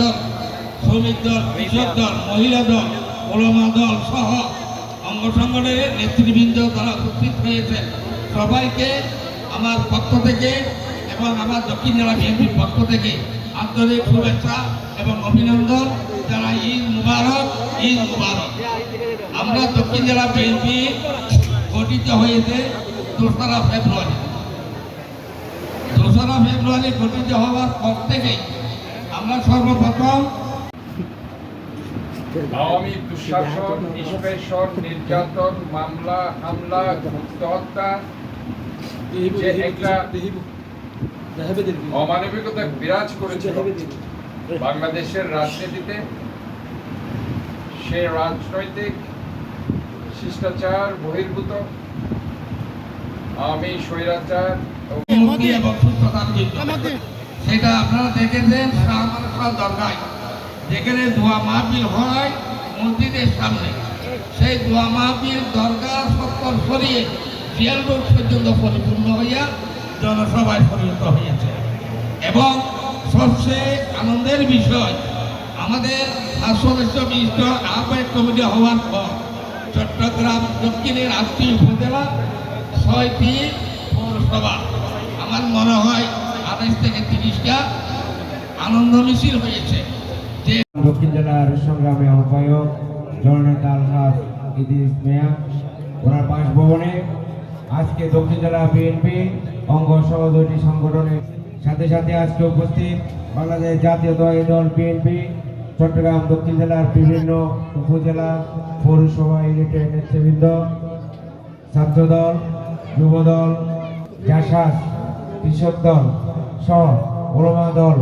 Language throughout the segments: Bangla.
দল, শ্রমিক দল, কৃষক দল, মহিলা দল ওলমা দল সহ অঙ্গ সংগঠনের নেতৃবৃন্দ তারা উপস্থিত হয়েছে। সবাইকে আমার পক্ষ থেকে এবং আমার দক্ষিণ জেলা বিএনপির পক্ষ থেকে আন্তরিক শুভেচ্ছা এবং অভিনন্দন যারা ঈদ মুবারক ঈদ মুবারক। আমরা দক্ষিণ জেলা বিএনপি গঠিত হয়েছে দোসরা ফেব্রুয়ারি। দোসরা ফেব্রুয়ারি গঠিত হওয়ার পর থেকেই আমরা সর্বপ্রথম আওয়ামী দুঃশাসন নিষ্পেষণ নির্যাতন মামলা হামলা হত্যা যে একটা অমানবিকতা বিরাজ করেছিল বাংলাদেশের রাজনীতিতে সে রাজনৈতিক শিষ্টাচার বহির্ভূত। আমি স্বৈরাচার এবং সুস্থতার সেটা আপনারা দেখেছেন শাহমানসা দরগায়। যেখানে দোয়া মাহফিল হয়, মসজিদের সামনে। সেই দোয়া মাহফিল দরগা সত্তর সরিয়ে জিয়াল রোড পর্যন্ত পরিপূর্ণ হইয়া জনসভায় পরিণত হয়েছে এবং সবচেয়ে আনন্দের বিষয়, আমাদের সদস্য বিশিষ্ট আহ্বায়ক কমিটি হওয়ার পর চট্টগ্রাম দক্ষিণের আটটি উপজেলা ছয়টি পৌরসভা। আমার মনে হয় আঠাশ থেকে তিরিশটা আনন্দ মিছিল হয়েছে দক্ষিণ জেলার সংগ্রামী আহ্বায়ক জননেতা আলহাজ ইদিস মিয়া, ওনার বাসভবনে আজকে দক্ষিণ জেলা বিএনপি অঙ্গ সহ দুটি সংগঠনের সাথে সাথে আজকে উপস্থিত বাংলাদেশ জাতীয়তাবাদী দল বিএনপি, চট্টগ্রাম দক্ষিণ জেলার বিভিন্ন উপজেলা পৌরসভা ইউনিটের নেতৃবৃন্দ ছাত্র দল যুব দল জাসাস, কৃষক দল সহ ওলমা দল,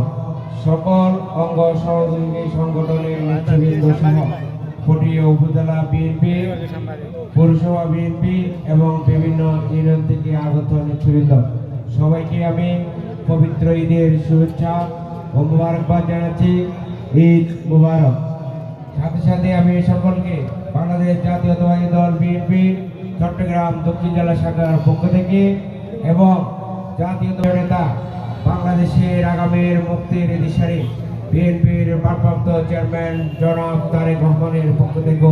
সকল অঙ্গ সহযোগী সংগঠনের নেতৃবৃন্দ সহ ফটিয়া উপজেলা বিএনপি, পৌরসভা বিএনপি এবং বিভিন্ন ইউনিয়ন থেকে আগত নেতৃবৃন্দ। সবাইকে আমি পবিত্র ঈদের শুভেচ্ছা ও মুবারকবাদ জানাচ্ছি। ঈদ মুবারক। সাথে সাথে আমি সকলকে বাংলাদেশ জাতীয়তাবাদী দল বিএনপি, চট্টগ্রাম দক্ষিণ জেলা শাখার পক্ষ থেকে এবং জাতীয় নেতা বাংলাদেশের আগামীর মুক্তির দিশারি বিএনপির ভারপ্রাপ্ত চেয়ারম্যান জনাব তারেক রহমানের পক্ষ থেকে।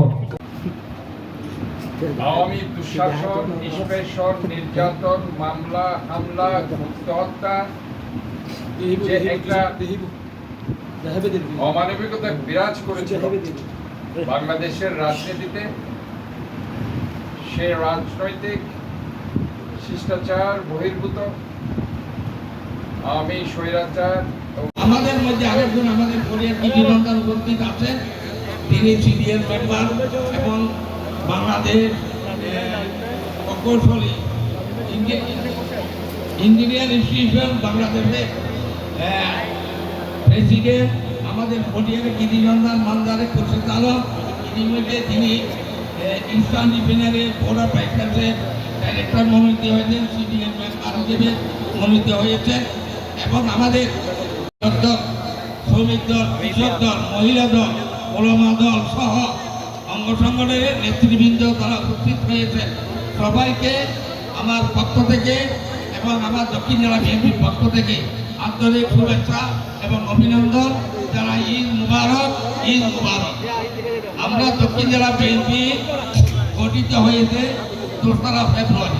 আওয়ামী দুঃশাসন, নিষ্পেষণ, নির্যাতন, মামলা, হামলা হত্যা যে একটা অমানবিকতা বিরাজ করেছে বাংলাদেশের রাজনীতিতে, সে রাজনৈতিক শিষ্টাচার বহির্ভূত আমি স্বৈরাচার আমাদের মধ্যে আরেকজন আমাদের কোরিয়ার বিধিবন্ধার উপস্থিত আছেন তিনি সিডিএর মেম্বার এবং বাংলাদেশ প্রকৌশলী ইঞ্জিনিয়ার ইনস্টিটিউশন বাংলাদেশের প্রেসিডেন্ট আমাদের কোরিয়ার গিরিজন্দার মান্দারের পরিচালক ইতিমধ্যে তিনি ইস্টার্ন রিফিনারির বোর্ড অফ লাইসেন্সের ডাইরেক্টর মনোনীত হয়েছেন সিডিএম মেম্বার হিসেবে মনোনীত হয়েছেন এবং আমাদের দল শ্রমিক দল, কৃষক দল, মহিলা দল, ওলমা দল সহ অঙ্গ সংগঠনের নেতৃবৃন্দ তারা উপস্থিত হয়েছে সবাইকে আমার পক্ষ থেকে এবং আমার দক্ষিণ জেলা বিএনপির পক্ষ থেকে আন্তরিক শুভেচ্ছা এবং অভিনন্দন যারা ঈদ মুবারক ঈদ মুবারক। আমরা দক্ষিণ জেলা বিএনপি গঠিত হয়েছে দোসরা ফেব্রুয়ারি।